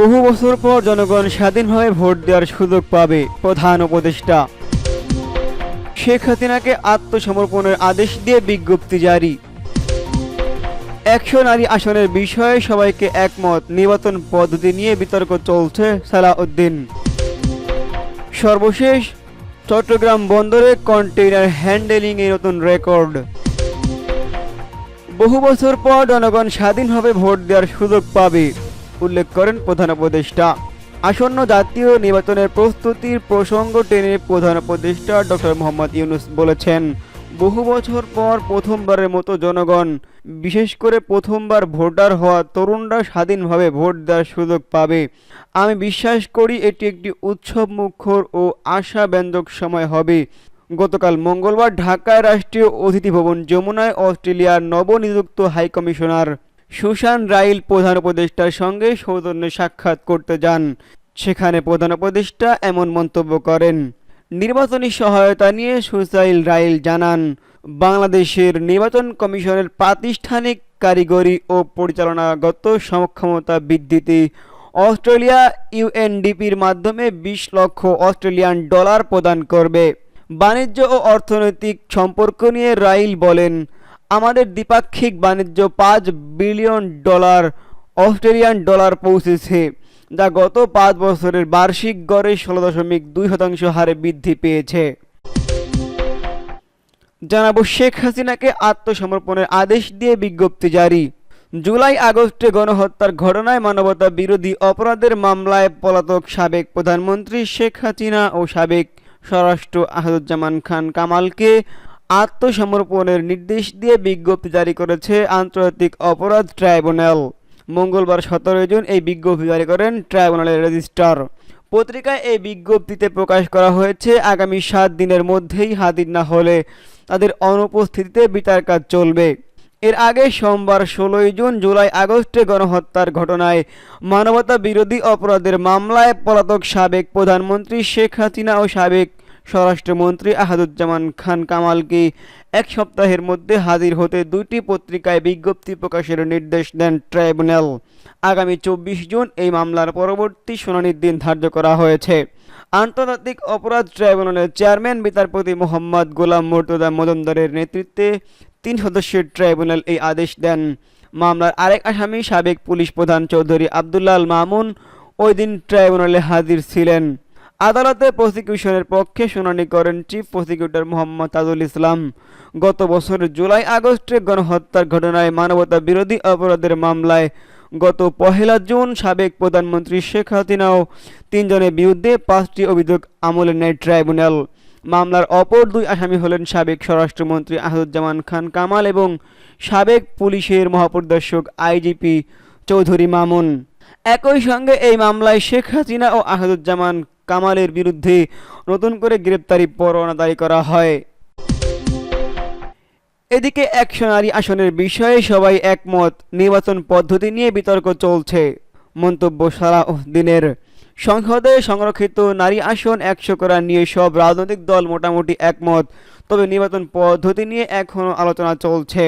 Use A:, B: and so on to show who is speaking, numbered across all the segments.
A: বহু বছর পর জনগণ স্বাধীনভাবে ভোট দেওয়ার সুযোগ পাবে প্রধান উপদেষ্টা। শেখ হাসিনাকে আত্মসমর্পণের আদেশ দিয়ে বিজ্ঞপ্তি জারি। একশো নারী আসনের বিষয়ে সবাইকে একমত, নির্বাচন পদ্ধতি নিয়ে বিতর্ক চলছে সালাউদ্দিন। সর্বশেষ, চট্টগ্রাম বন্দরে কন্টেইনার হ্যান্ডেলিংয়ে নতুন রেকর্ড। বহু বছর পর জনগণ স্বাধীনভাবে ভোট দেওয়ার সুযোগ পাবে। উল্লেখ করেন প্রধান উপদেষ্টা। আসন্ন জাতীয় নির্বাচনের প্রস্তুতির প্রসঙ্গ টেনে প্রধান উপদেষ্টা ডক্টর মোহাম্মদ ইউনুস বলেছেন, বহু বছর পর প্রথমবারের মতো জনগণ, বিশেষ করে প্রথমবার ভোটার হওয়া তরুণরা স্বাধীনভাবে ভোট দেওয়ার সুযোগ পাবে। আমি বিশ্বাস করি এটি একটি উৎসব মুখর ও আশাব্যঞ্জক সময় হবে। গতকাল মঙ্গলবার ঢাকায় রাষ্ট্রীয় অতিথি ভবন যমুনায় অস্ট্রেলিয়ার নবনিযুক্ত হাইকমিশনার সুশান রাইল প্রধান উপদেষ্টার সঙ্গে সৌজন্যে সাক্ষাৎ করতে যান। সেখানে প্রধান উপদেষ্টা এমন মন্তব্য করেন, নির্বাচনী সহায়তা নিয়ে সুসাইল রাইল জানান, বাংলাদেশের নির্বাচন কমিশনের প্রাতিষ্ঠানিক কারিগরি ও পরিচালনাগত সক্ষমতা বৃদ্ধিতে অস্ট্রেলিয়া ইউএনডিপির মাধ্যমে বিশ লক্ষ অস্ট্রেলিয়ান ডলার প্রদান করবে। বাণিজ্য ও অর্থনৈতিক সম্পর্ক নিয়ে রাইল বলেন আমাদের দ্বিপাক্ষিক বাণিজ্য পাঁচ বিলিয়ন ডলার অস্ট্রেলিয়ান ডলার পৌঁছেছে, যা গত পাঁচ বছরের বার্ষিক গড়ে ষোলো দশমিক দুই শতাংশ হারে বৃদ্ধি পেয়েছে। জানাব শেখ হাসিনাকে আত্মসমর্পণের আদেশ দিয়ে বিজ্ঞপ্তি জারি। জুলাই আগস্টে গণহত্যার ঘটনায় মানবতা বিরোধী অপরাধের মামলায় পলাতক সাবেক প্রধানমন্ত্রী শেখ হাসিনা ও সাবেক স্বরাষ্ট্র আসাদুজ্জামান খান কামালকে আত্মসমর্পণের নির্দেশ দিয়ে বিজ্ঞপ্তি জারি করেছে আন্তর্জাতিক অপরাধ ট্রাইব্যুনাল। মঙ্গলবার সতেরোই জুন এই বিজ্ঞপ্তি জারি করেন ট্রাইব্যুনালের রেজিস্ট্রার। পত্রিকায় এই বিজ্ঞপ্তিতে প্রকাশ করা হয়েছে, আগামী সাত দিনের মধ্যেই হাজির না হলে তাদের অনুপস্থিতিতে বিচার কাজ চলবে। এর আগে সোমবার ষোলোই জুন জুলাই আগস্টে গণহত্যার ঘটনায় মানবতা বিরোধী অপরাধের মামলায় পলাতক সাবেক প্রধানমন্ত্রী শেখ হাসিনা ও সাবেক স্বরাষ্ট্রমন্ত্রী আহাদুজ্জামান খান কামালকে এক সপ্তাহের মধ্যে হাজির হতে দুইটি পত্রিকায় বিজ্ঞপ্তি প্রকাশের নির্দেশ দেন ট্রাইব্যুনাল। আগামী চব্বিশ জুন এই মামলার পরবর্তী শুনানির দিন ধার্য করা হয়েছে। আন্তর্জাতিক অপরাধ ট্রাইব্যুনালের চেয়ারম্যান বিচারপতি মোহাম্মদ গোলাম মোর্তদা মজুমদারের নেতৃত্বে তিন সদস্যের ট্রাইব্যুনাল এই আদেশ দেন। মামলার আরেক আসামি সাবেক পুলিশ প্রধান চৌধুরী আবদুল্লাল মামুন ওই দিন ট্রাইব্যুনালে হাজির ছিলেন। আদালতে প্রসিকিউশনের পক্ষে শুনানি করেন চিফ প্রসিকিউটর মোহাম্মদ তাজুল ইসলাম। গত বছরের জুলাই আগস্টে গণহত্যার ঘটনায় মানবতা বিরোধী অপরাধের মামলায় গত পহেলা জুন সাবেক প্রধানমন্ত্রী শেখ হাসিনাও তিনজনের বিরুদ্ধে পাঁচটি অভিযোগ আমলে নেয় ট্রাইব্যুনাল। মামলার অপর দুই আসামি হলেন সাবেক স্বরাষ্ট্রমন্ত্রী আসাদুজ্জামান খান কামাল এবং সাবেক পুলিশের মহাপরিদর্শক আইজিপি চৌধুরী মামুন। একই সঙ্গে এই মামলায় শেখ হাসিনা ও আসাদুজ্জামান কামালের বিরুদ্ধে নতুন করে গ্রেপ্তারি পরোয়ানা জারি করা হয়। এদিকে একশো নারী আসনের বিষয়ে সবাই একমত, নির্বাচন পদ্ধতি নিয়ে বিতর্ক চলছে। মন্তব্য সালাউদ্দিনের সংসদে সংরক্ষিত নারী আসন একশো করা নিয়ে সব রাজনৈতিক দল মোটামুটি একমত, তবে নির্বাচন পদ্ধতি নিয়ে এখনও আলোচনা চলছে।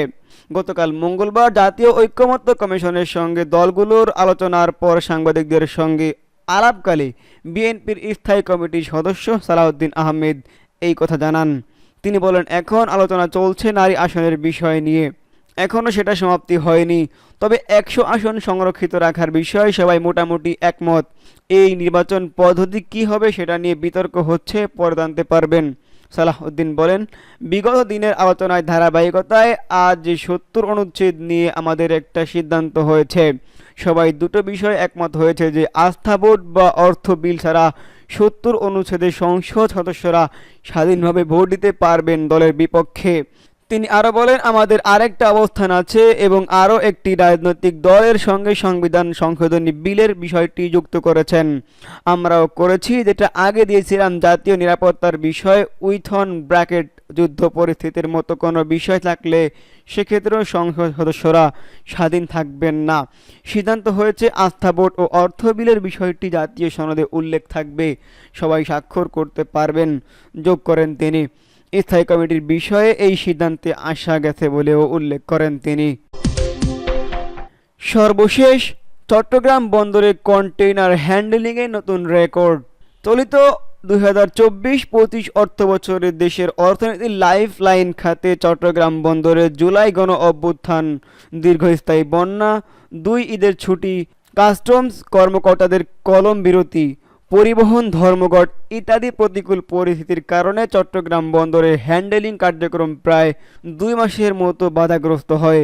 A: গতকাল মঙ্গলবার জাতীয় ঐক্যমত্য কমিশনের সঙ্গে দলগুলোর আলোচনার পর সাংবাদিকদের সঙ্গে আলাপকালে বিএনপির স্থায়ী কমিটির সদস্য সালাউদ্দিন আহমেদ এই কথা জানান। তিনি বলেন, এখন আলোচনা চলছে নারী আসনের বিষয় নিয়ে। এখনও সেটা সমাপ্তি হয়নি। তবে একশো আসন সংরক্ষিত রাখার বিষয়ে সবাই মোটামুটি একমত। এই নির্বাচন পদ্ধতি কি হবে সেটা নিয়ে বিতর্ক হচ্ছে, পরে জানতে পারবেন। সালাহউদ্দিন বলেন, বিগত দিনের আলোচনায় ধারাবাহিকতায় আজ সত্তর অনুচ্ছেদ নিয়ে আমাদের একটা সিদ্ধান্ত হয়েছে। সবাই দুটো বিষয় একমত হয়েছে যে আস্থা ভোট বা অর্থ বিল ছাড়া সত্তর অনুচ্ছেদে সংসদ সদস্যরা স্বাধীনভাবে ভোট দিতে পারবেন দলের বিপক্ষে। তিনি আরও বলেন, আমাদের আরেকটা অবস্থান আছে এবং আরও একটি রাজনৈতিক দলের সঙ্গে সংবিধান সংশোধনী বিলের বিষয়টি যুক্ত করেছেন। আমরাও করেছি, যেটা আগে দিয়েছিলাম, জাতীয় নিরাপত্তার বিষয় উইথন ব্র্যাকেট, যুদ্ধ পরিস্থিতির মতো কোনো বিষয় থাকলে সেক্ষেত্রেও সংসদ সদস্যরা স্বাধীন থাকবেন না। সিদ্ধান্ত হয়েছে, আস্থা ভোট ও অর্থ বিলের বিষয়টি জাতীয় সনদে উল্লেখ থাকবে। সবাই স্বাক্ষর করতে পারবেন, যোগ করেন তিনি। স্থায়ী কমিটির বিষয়ে এই সিদ্ধান্তে আসা গেছে বলেও উল্লেখ করেন তিনি। সর্বশেষ, চট্টগ্রাম বন্দরে কন্টেইনার হ্যান্ডেলিংয়ে নতুন রেকর্ড। চলিত দুই হাজার চব্বিশ পঁচিশ অর্থ দেশের অর্থনীতির লাইফ লাইন খাতে চট্টগ্রাম বন্দরে জুলাই গণ অভ্যুত্থান, দীর্ঘস্থায়ী বন্যা, দুই ঈদের ছুটি, কাস্টমস কর্মকর্তাদের কলম বিরতি পরিবহন, ধর্মঘট ইত্যাদি প্রতিকূল পরিস্থিতির কারণে চট্টগ্রাম বন্দরে হ্যান্ডেলিং কার্যক্রম প্রায় দুই মাসের মতো বাধাগ্রস্ত হয়।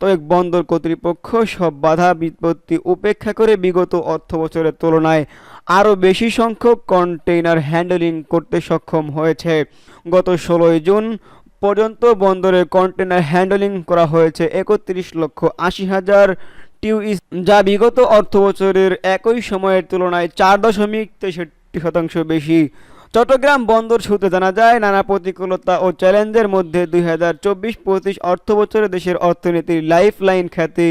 A: তবে বন্দর কর্তৃপক্ষ সব বাধা বিপত্তি উপেক্ষা করে বিগত অর্থ বছরের তুলনায় আরও বেশি সংখ্যক কন্টেইনার হ্যান্ডেলিং করতে সক্ষম হয়েছে। গত ষোলোই জুন পর্যন্ত বন্দরে কন্টেইনার হ্যান্ডেলিং করা হয়েছে একত্রিশ লক্ষ আশি হাজার টিউইস যা বিগত অর্থ বছরের একই সময়ের তুলনায় চার দশমিক তেষট্টি শতাংশ বেশি। চট্টগ্রাম বন্দর সূত্রে জানা যায়, নানা প্রতিকূলতা ও চ্যালেঞ্জের মধ্যে দুই হাজার চব্বিশ পঁচিশ অর্থ বছরে দেশের অর্থনীতির লাইফ লাইন খ্যাতি।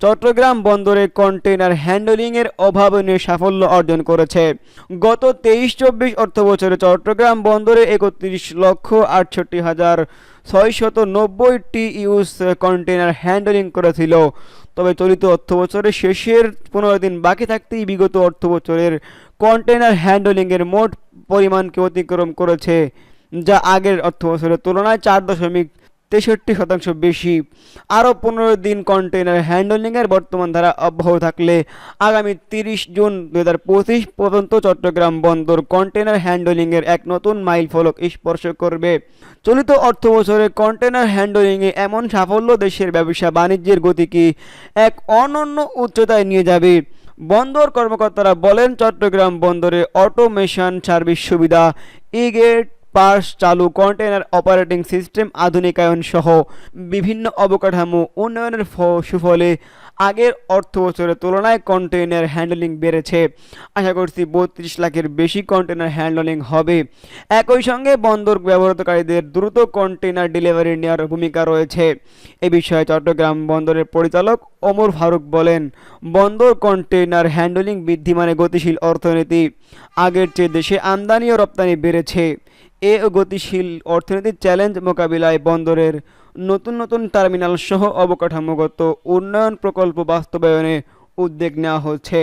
A: চট্টগ্রাম বন্দরে কন্টেইনার হ্যান্ডলিংয়ের অভাবনীয় সাফল্য অর্জন করেছে। গত তেইশ চব্বিশ অর্থ বছরে চট্টগ্রাম বন্দরে একত্রিশ লক্ষ আটষট্টি হাজার ছয়শত নব্বইটি ইউজ কন্টেনার হ্যান্ডলিং করেছিল। তবে চলিত অর্থ বছরের শেষের পনেরো দিন বাকি থাকতেই বিগত অর্থ বছরের কন্টেনার হ্যান্ডলিংয়ের মোট পরিমাণকে অতিক্রম করেছে, যা আগের অর্থ বছরের তুলনায় চার দশমিক তেষট্টি শতাংশ বেশি। আরও পনেরো দিন কন্টেইনার হ্যান্ডলিংয়ের বর্তমান ধারা অব্যাহত থাকলে আগামী তিরিশ জুন দু হাজার পঁচিশ পর্যন্ত চট্টগ্রাম বন্দর কন্টেইনার হ্যান্ডলিংয়ের এক নতুন মাইল ফলক স্পর্শ করবে। চলিত অর্থ বছরে কন্টেইনার হ্যান্ডলিংয়ে এমন সাফল্য দেশের ব্যবসা বাণিজ্যের গতিকে এক অনন্য উচ্চতায় নিয়ে যাবে। বন্দর কর্মকর্তারা বলেন, চট্টগ্রাম বন্দরে অটোমেশন সার্ভিস সুবিধা ই পাস চালু কন্টেনার অপারেটিং সিস্টেম আধুনিকায়ন সহ বিভিন্ন অবকাঠামো উন্নয়নের সুফলে আগের অর্থ বছরের তুলনায় কন্টেইনার হ্যান্ডলিং বেড়েছে। আশা করছি বত্রিশ লাখের বেশি কন্টেনার হ্যান্ডলিং হবে। একই সঙ্গে বন্দর ব্যবহারকারীদের দ্রুত কন্টেনার ডেলিভারি নেওয়ার ভূমিকা রয়েছে। এ বিষয়ে চট্টগ্রাম বন্দরের পরিচালক ওমর ফারুক বলেন, বন্দর কন্টেইনার হ্যান্ডলিং বৃদ্ধি মানে গতিশীল অর্থনীতি আগের চেয়ে দেশে আমদানি ও রপ্তানি বেড়েছে। এ গতিশীল অর্থনৈতিক চ্যালেঞ্জ মোকাবিলায় বন্দরের নতুন নতুন টার্মিনাল সহ অবকাঠামোগত উন্নয়ন প্রকল্প বাস্তবায়নে উদ্যোগ নেওয়া হচ্ছে।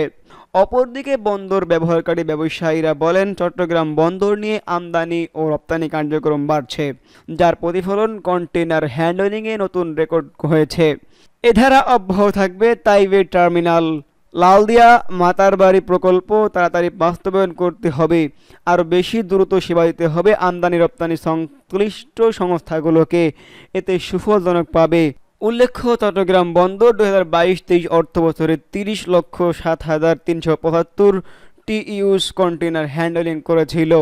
A: অপরদিকে বন্দর ব্যবহারকারী ব্যবসায়ীরা বলেন, চট্টগ্রাম বন্দর নিয়ে আমদানি ও রপ্তানি কার্যক্রম বাড়ছে, যার প্রতিফলন কন্টেনার হ্যান্ডলিংয়ে নতুন রেকর্ড হয়েছে। এ ধারা অব্যাহত থাকবে তাইওয়ে টার্মিনাল লালদিয়া মাতার বাড়ি প্রকল্প তাড়াতাড়ি বাস্তবায়ন করতে হবে। আরও বেশি দ্রুত সেবা দিতে হবে আমদানি রপ্তানি সংশ্লিষ্ট সংস্থাগুলোকে। এতে সুফলজনক পাবে। উল্লেখ্য, চট্টগ্রাম বন্দর দু হাজার বাইশ তেইশ অর্থ বছরে তিরিশ লক্ষ সাত হাজার তিনশো পঁচাত্তর টি ইউজ কন্টেনার হ্যান্ডেলিং করেছিল।